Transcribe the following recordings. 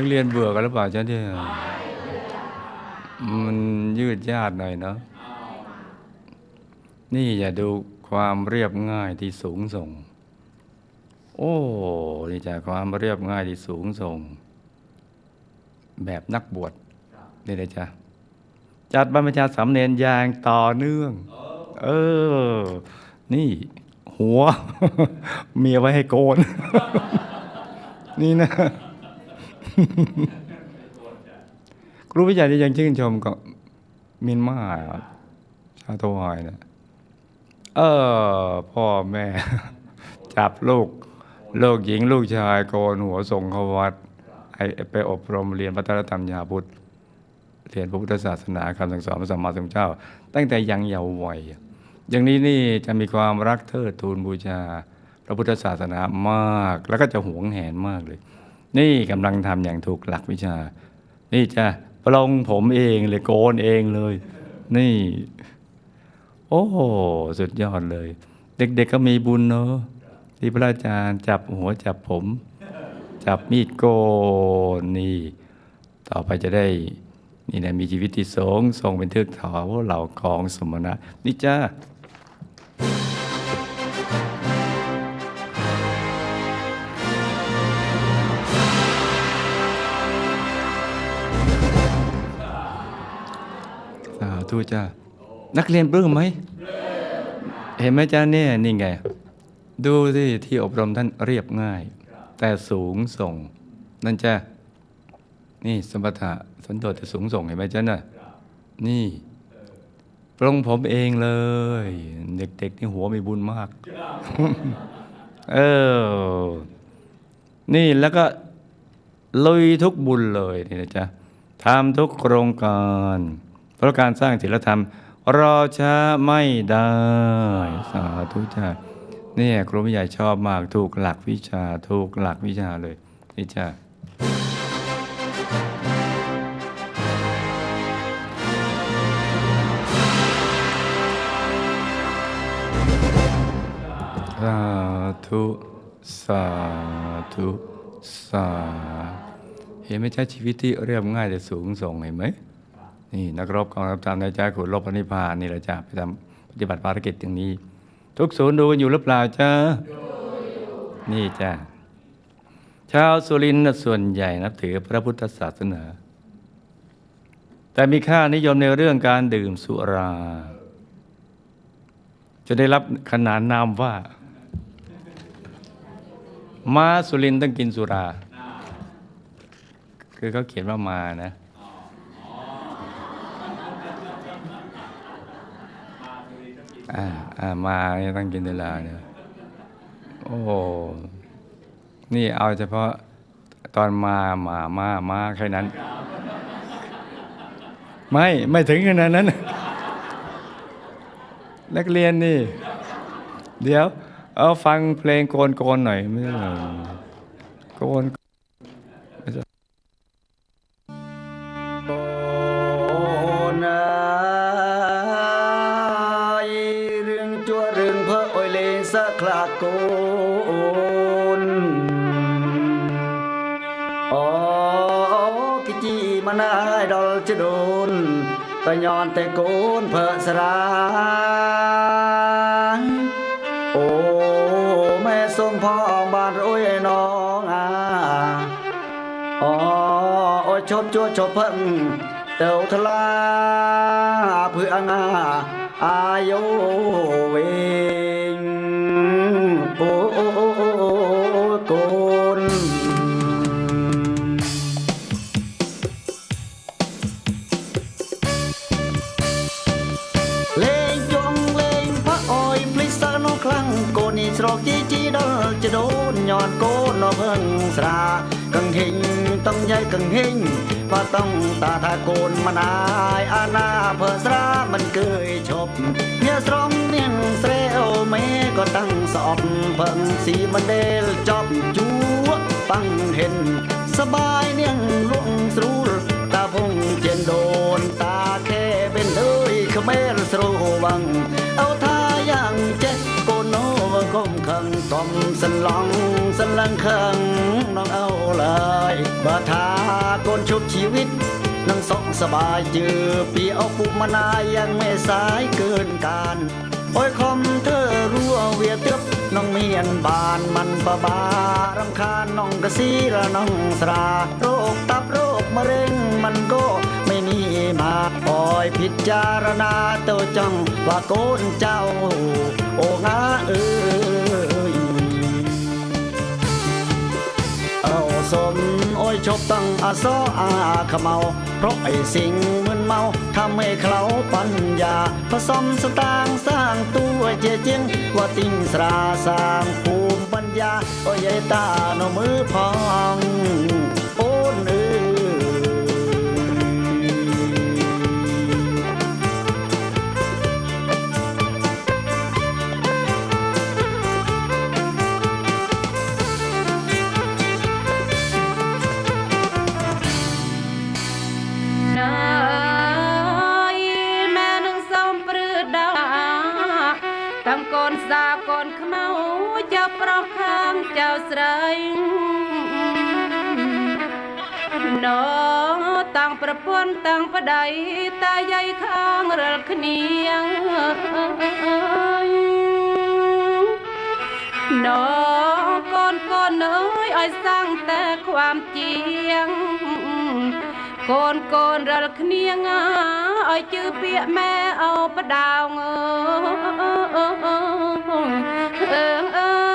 นักเรียนเบื่อกันหรือเปล่าจ๊ะเนี่ยมันยืดยาดหน่อยเนาะนี่อย่าดูความเรียบง่ายที่สูงส่ง โอ้นี่จากความเรียบง่ายที่สูงส่ง แบบนักบวชนี่เลยจ้ะจัดบรรพชาสามเณรอย่างต่อเนื่อง เออ นี่ หัว เมียไว้ให้โกน นี่นะ ครูวิจัยที่ยังชื่นชมกับมินมาชาโตวายนะเออพ่อแม่ จับลูกลูกหญิงลูกชายโกนหัวส่งเขาวัดให้ไปอบรมเรียนพระธรรมยาพุทธเรียนพระพุทธศาสนาคำสั่งสอนพระสัมมาสัมพุทธเจ้า ตั้งแต่ยังเยาว์วัยอย่างนี้นี่จะมีความรักเทิดทูนบูชา พระพุทธศาสนามาก แล้วก็จะหวงแหนมากเลย นี่กำลังทำอย่างถูกหลักวิชา นี่จะปลงผมเองเลยโกนเองเลย นี่ โอ้สุดยอดเลย เด็กๆก็มีบุญเนอะที่พระอาจารย์จับหัวจับผม จับมีดโกนนี่ ต่อไปจะได้ นี่นะมีชีวิตที่สงทรงเป็นเทือกเขาเหล่ากองสมณะนี่จ้า สาธุจ้านักเรียนปลื้มไหมเห็นไหมจ้าเนี่ยนี่ไง ดูสิที่อบรมท่านเรียบง่าย แต่สูงส่ง นั่นจ้านี่สมถะสันโดษจะสูงส่งเห็นไหมจ๊ะน่ะนี่ปรงผมเองเลย เด็กๆนี่หัวมีบุญมาก เออ นี่แล้วก็ลุยทุกบุญเลยนี่นะจ๊ะทำทุกโครงการ เพราะการสร้างศีลธรรมรอช้าไม่ได้สาธุจ้าเนี่ยครูผู้ใหญ่ชอบมากถูกหลักวิชาถูกหลักวิชาเลยนี่จ้าสาธุสาธุสาเห็นไหมใช่ชีวิตที่เรียบง่ายแต่สูงส่งเห็นไหม นี่นักรบกองทัพตามนายจ้าขุนรบพระนิพพานนี่แหละจ้าไปทำปฏิบัติภารกิจอย่างนี้ ทุกศูนย์ดูกันอยู่หรือเปล่าจ้านี่จ้าชาวสุรินทร์ส่วนใหญ่นับถือพระพุทธศาสนา แต่มีค่านิยมในเรื่องการดื่มสุรา จะได้รับขนานนามว่า มาสุรินทร์ต้องกินสุรา คือเขาเขียนว่ามานะ อ่าอ่ามาเนี่ยต้องกินสุราเนี่ยโอ้โหนี่เอาเฉพาะตอนมามามามาแค่นั้น ไม่ไม่ถึงขนาดนั้น นักเรียนนี่ เดี๋ยว เอาฟังเพลงโกนโกนหน่อยไม่ใช่หรอโกน ខ្លាកូនអូគិជីមិនអើយដល់ជដូនតញន់តែកូនភើស្រាងអូមែសូមផងបានរួយឯណងអាអូអូឈប់ជួឈប់ផឹងទៅថ្លាភឿអង្អាអាយោវេ អូកូនលេងយងលេងផអុយភ្លេចសានខ្លាំងកូននេះស្រោកជីជីដល់ចដូនញ័នកូននៅភឹងស្រាកង្ហេងតង់យាយកង្ហេងបើតង់តាថាកូនមិនអាយអាណាភើស្រាមិនគើយឈប់អ្នកស្រំមានស្រី แม่ก็ตั้งสอบเพิ่งสีมันเดลจอบจูปังเห็น สบายเนี่ยงลวงสรูตาพงเจนโดนตาแค่เป็นเลยขเมรสรูวัง เอาท่าอย่างเจ็ดโกโนวังก้มขังต้มสันหลองสันลังขังน้องเอาเลยบาทาโกนชุบชีวิตนั่งสองสบายเจอปีเอาปุกมานายยังไม่สายเกินการ โอ้ยคอมเธอรั่วเวียเตือบน้องเมียนบานมันประบารำคาญน้องกระซีระน้องสราโรคตับโรคมะเร็งมันก็ไม่มีมาคอยพิจารณาเต้าจ้องว่าโกนเจ้า โอ้งาเอ้ยเอาสมโอ้ยชบตั้งอาซออาขะเมา เพราะไอ้สิ่งมึนเมาทำให้เขาปัญญา ผสมสตางค์สร้างตัวเจเจงว่าติ้งสราสร้างภูมิปัญญาโอ้ยายตาโนมือพอง កូនសាកូនខ្មៅចៅប្រុសខាងចៅស្រីណូតាំងប្រពន្ធតាំងប្តីតាយាយខាងរាល់គ្នាណូកូនកូនអើយឲ្យសាំងតែความជាង កូនកូនរាល់គ្នាងាឲ្យជឿពាក្យម៉ែអោបដោងអើអើអើអើ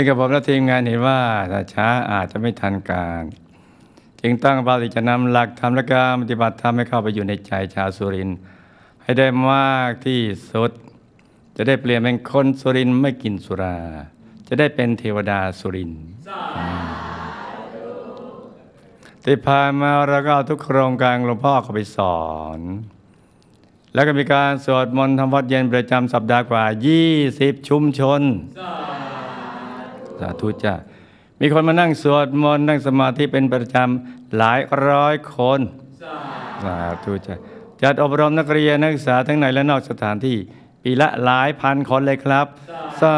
ซึ่งกับผมและทีมงานเห็นว่าถ้าช้าอาจจะไม่ทันการ จึงตั้งเป้าที่จะนำหลักธรรมและการปฏิบัติธรรมให้เข้าไปอยู่ในใจชาวสุรินให้ได้มากที่สุด จะได้เปลี่ยนเป็นคนสุรินไม่กินสุรา จะได้เป็นเทวดาสุรินทร์ที่ผ่านมาเราก็เอาทุกโครงการหลวงพ่อเข้าไปสอน แล้วก็มีการสวดมนต์ทำวัดเย็นประจำสัปดาห์กว่า 20 ชุมชน สาธุจ้ามีคนมานั่งสวดมนต์นั่งสมาธิเป็นประจำหลายร้อยคนสาธุจ้าจัดอบรมนักเรียนนักศึกษาทั้งในและนอกสถานที่ ปีละหลายพันคนเลยครับ สา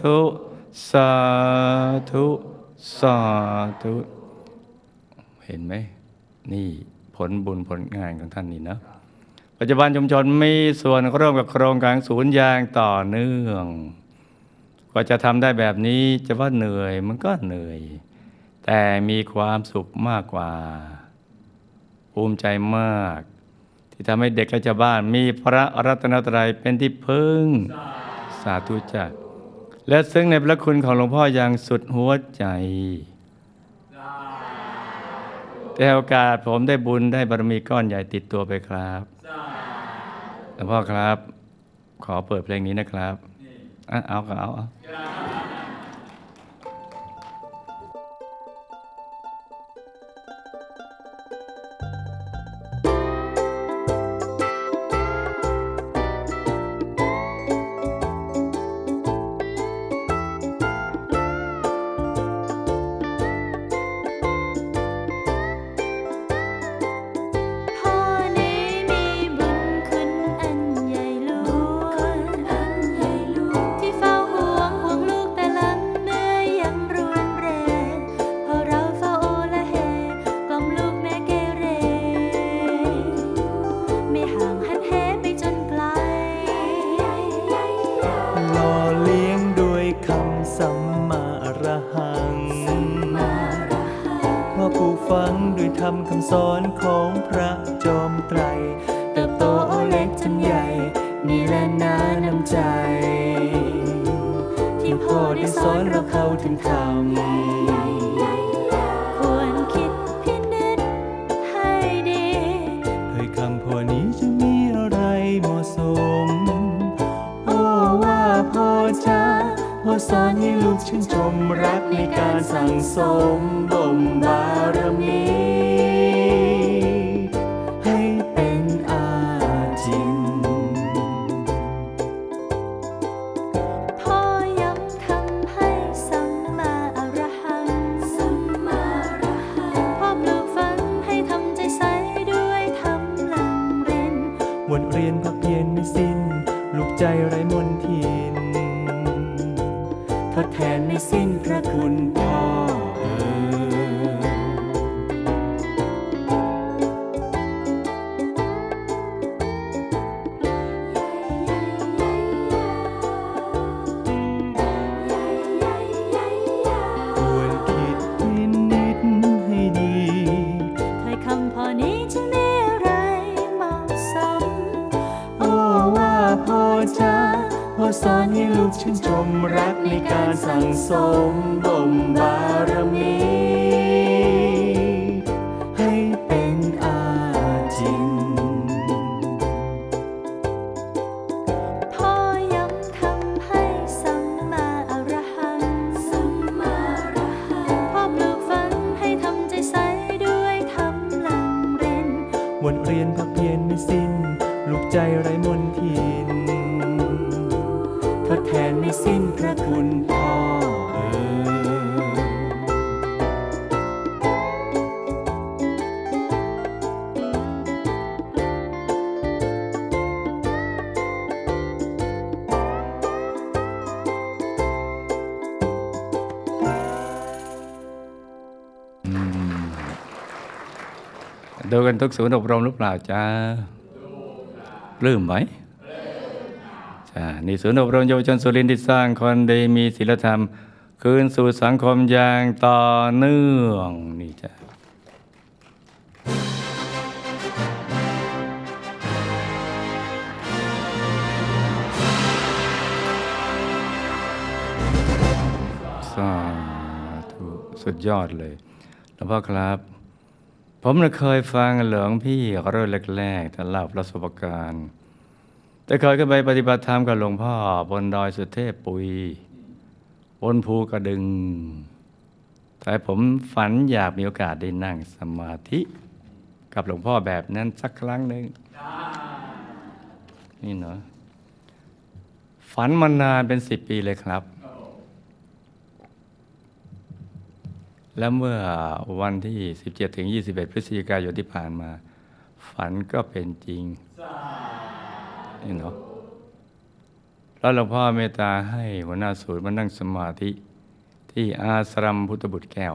ธุ สาธุ สาธุ เห็นไหม นี่ผลบุญผลงานของท่านนี่นะปัจจุบันชุมชนมีส่วนร่วมกับโครงการศูนย์ยางต่อเนื่อง ว่าจะทำได้แบบนี้จะว่าเหนื่อยมันก็เหนื่อย แต่มีความสุขมากกว่า ภูมิใจมาก ที่ทำให้เด็กและชาวบ้าน มีพระรัตนตรัยเป็นที่พึ่ง สาธุจ้ะและซึ่งในพระคุณของหลวงพ่ออย่างสุดหัวใจแต่โอกาสผมได้บุญได้บารมีก้อนใหญ่ติดตัวไปครับหลวงพ่อครับ ขอเปิดเพลงนี้นะครับ อะเรรมคำสอนของพระจอมไตร เติบโตเล็กจนใหญ่ นี่แหละน้าน้ำใจ ที่พ่อได้สอนเราเข้าถึงธรรมควรคิดพินิจให้ดีด้วยคำพอนี้จะมีอะไรเหมาะสม โอ้ว่าพ่อจ้าพ่อสอนให้ลูกชื่นชมรักในการสั่งสมบ่มบารมี การสั่ง กันทุกศูนย์อบรมหรือเปล่าจ้าปลื้มไหมจ้านี่ศูนย์อบรมเยาวชนสุรินทร์ที่สร้างคนดีมีศีลธรรม คืนสู่สังคมอย่างต่อเนื่องนี่จ้าสาธุสุดยอดเลยหลวงพ่อครับ ผมเคยฟังหลวงพี่เริ่มแรกๆท่านเล่าประสบการณ์แต่เคยขึ้นไปปฏิบัติธรรมกับหลวงพ่อ บนดอยสุเทพปุย บนภูกระดึง แต่ผมฝันอยากมีโอกาสได้นั่งสมาธิ กับหลวงพ่อแบบนั้นสักครั้งหนึ่งนี่เนาะฝันมานานเป็นสิบปีเลยครับ และเมื่อวันที่ 17ถึง21 พฤศจิกายนที่ผ่านมา ฝันก็เป็นจริงนี่เนาะแล้วหลวงพ่อเมตตาให้หัวหน้าศูนย์มานั่งสมาธิ ที่อาสรัมพุทธบุตรแก้ว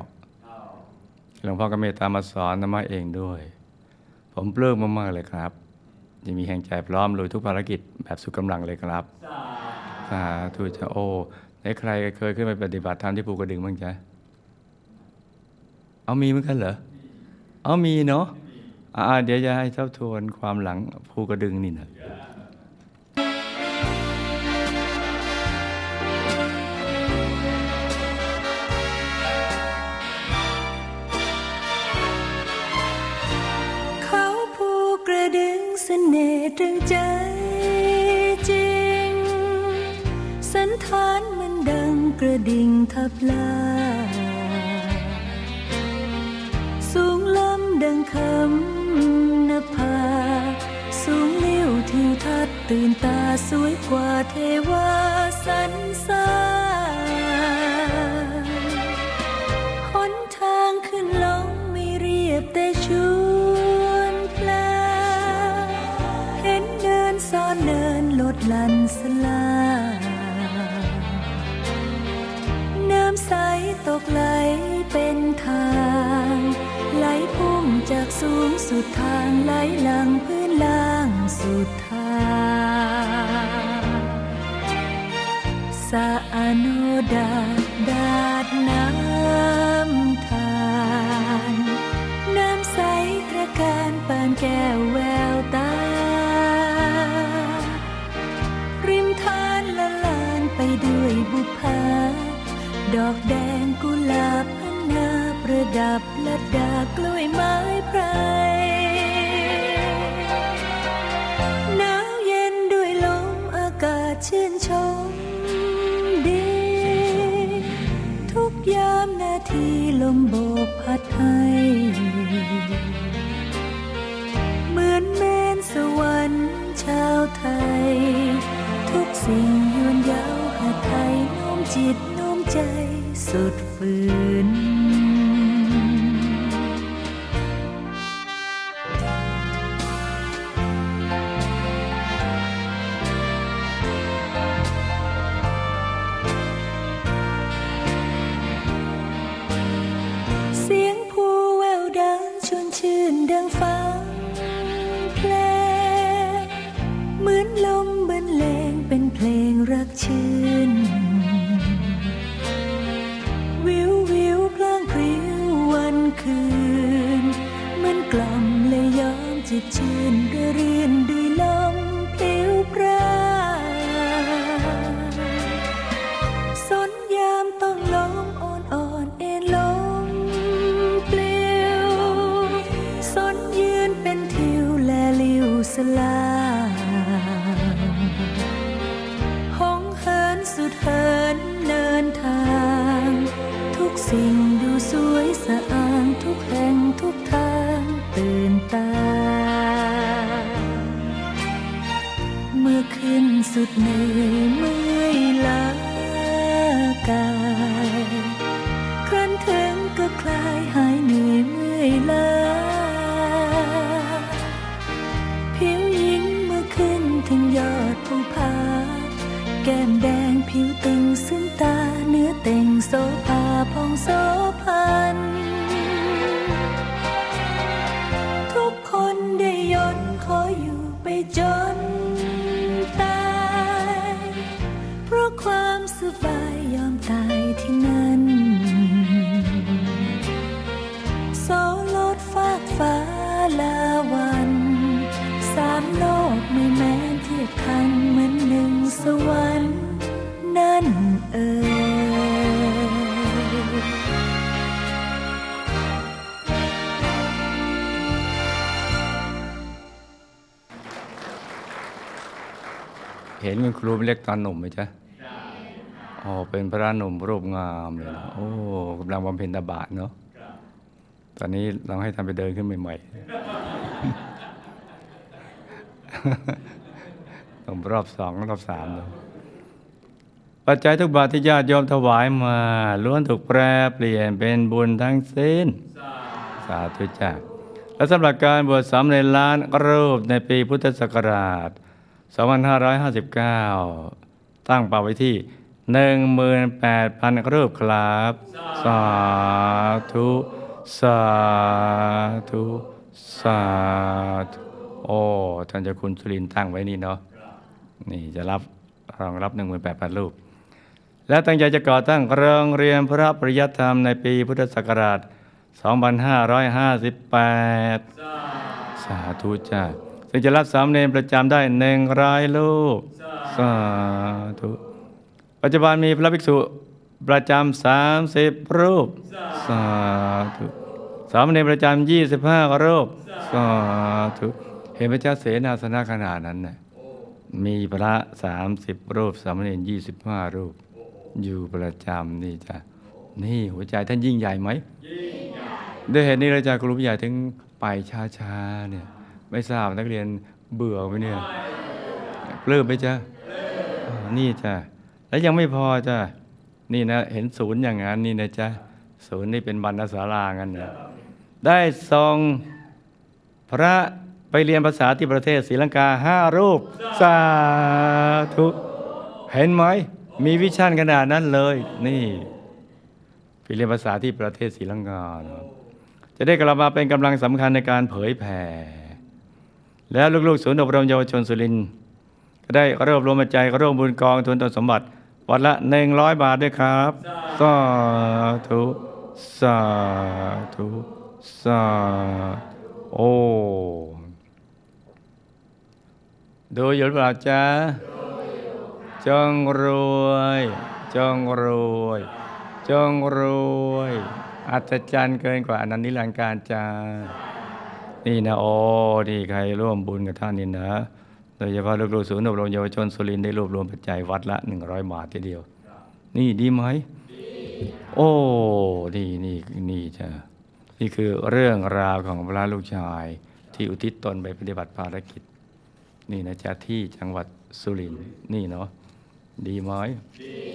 หลวงพ่อก็เมตตามาสอนธรรมะเองด้วย ผมปลื้มมาก ๆ เลยครับยังมีแห่งใจพร้อมลุยทุกภารกิจแบบสุดกำลังเลยครับสาธุจะโอ้ไหนใครเคยขึ้นไปปฏิบัติธรรมที่ภูกระดึงบ้างจ๊ะ เอามีเหมือนกันเหรอ เอามีเนาะอ่าเดี๋ยวจะให้ทบทวนความหลังภูกระดึงนี่นะเขาภูกระดึงเสน่ห์ตรึงใจจริง สันทานมันดังกระดิ่งทับลา ว่าสันสานหนทางขึ้นลงไม่เรียบแต่ชวนแปลเห็นเดินซ้อนเดินลดลันสลาน้ำใสตกไหลเป็นทางไหลพุ่งจากสูงสุดทางไหลหลังพื้นล่างสุดทาง สะอาโนดาดาดน้ำทาน น้ำใสตระการปานแก้วแววตา ริมทานละลานไปด้วยบุพาดอกแดงกุหลาบพันนาประดับละดากล้วยไม้ไพร ลมโบกพัดให้เหมือนเมนสวรรค์ชาวไทย ทุกสิ่งยวนยาวหาไทยโน้มจิตโน้มใจสุดฝืนะอางทุกแห่งทุกทางตื่นตา เมื่อขึ้นสุดเหนื่อยเมื่อ เห็นคุณครูเป็นเล็กตอนหนุ่มไหมจ๊ะอ๋อเป็นพระหนุ่มรูปงามเลยนะโอ้กำลังบำเพ็ญตบะเนาะตอนนี้เราให้ทำไปเดินขึ้นใหม่ๆต้องรอบสองรอบสามเลยปัจจัยทุกบาทที่ญาติโยมถวายมาล้วนถูกแปรเปลี่ยนเป็นบุญทั้งสิ้น สาธุจ้าและสำหรับการบวชสามในล้านรูปในปีพุทธศักราช 2559 ตั้งเป้าไว้ที่ 18,000 รูปครับ สาธุ สาธุ สาธุ โอ้ ท่านเจ้าคุณสุรินตั้งไว้นี่เนาะ นี่จะรับรองรับ 18,000 รูป และตั้งใจจะก่อตั้งโรงเรียนพระปริยัติธรรมในปีพุทธศักราช 2558 สาธุจ้า ซึ่งจะรับสามเณรประจำได้หนึ่งรายลูกสาธุปัจจุบันมีพระภิกษุประจำสามสิบรูปสาธุสามเณรประจำยี่สิบห้ารูปสาธุเห็นพระเจ้าเสนาสนะขนาดนั้นน่ะมีพระสามสิบรูปสามเณรยี่สิบห้ารูป อยู่ประจำนี่จ้ะนี่หัวใจท่านยิ่งใหญ่ไหมด้วยเหตุนี้เราจะครูผู้ใหญ่ถึงไปช้าๆเนี่ย ไม่ทราบนักเรียนเบื่อไหมเนี่ยปลื้มไหมจ๊ะนี่จ้ะแล้วยังไม่พอจ้ะนี่นะ เห็นศูนย์อย่างนั้นนี่นะจ๊ะศูนย์นี่เป็นบรรณศาลางั้นนะได้ส่งพระไปเรียนภาษาที่ประเทศศรีลังกาห้ารูป สาธุ เห็นไหม มีวิชั่นขนาดนั้นเลย นี่ไปเรียนภาษาที่ประเทศศรีลังกาจะได้กลับมาเป็นกำลังสำคัญในการเผยแผ่ แล้วลูกๆศูนย์อบรมเยาวชนสุรินทร์ก็ได้รวบรวมปัจร่วมบุญกองทุนตนสมบัติ วัดละหนึ่งร้อยบาทด้วยครับสาธุสาธุสาโอ้ดูอยู่หรือเปล่าจ๊ะจงรวย จงรวย จงรวย อัศจรรย์เกินกว่าอนันต์นิรันดร์การจ้า นี่นะโอ้นี่ใครร่วมบุญกับท่านนี่นะ โดยเฉพาะลูกๆศูนย์อบรมเยาวชนสุรินได้รวบรวมปัจจัยวัดละหนึ่งร้อยบาททีเดียว นี่ดีไหมโอ้นี่นี่นี่จ้ะนี่คือเรื่องราวของพระลูกชาย ที่อุทิศตนไปปฏิบัติภารกิจ นี่นะจ๊ะที่จังหวัดสุรินนี่เนาะดีไหมดี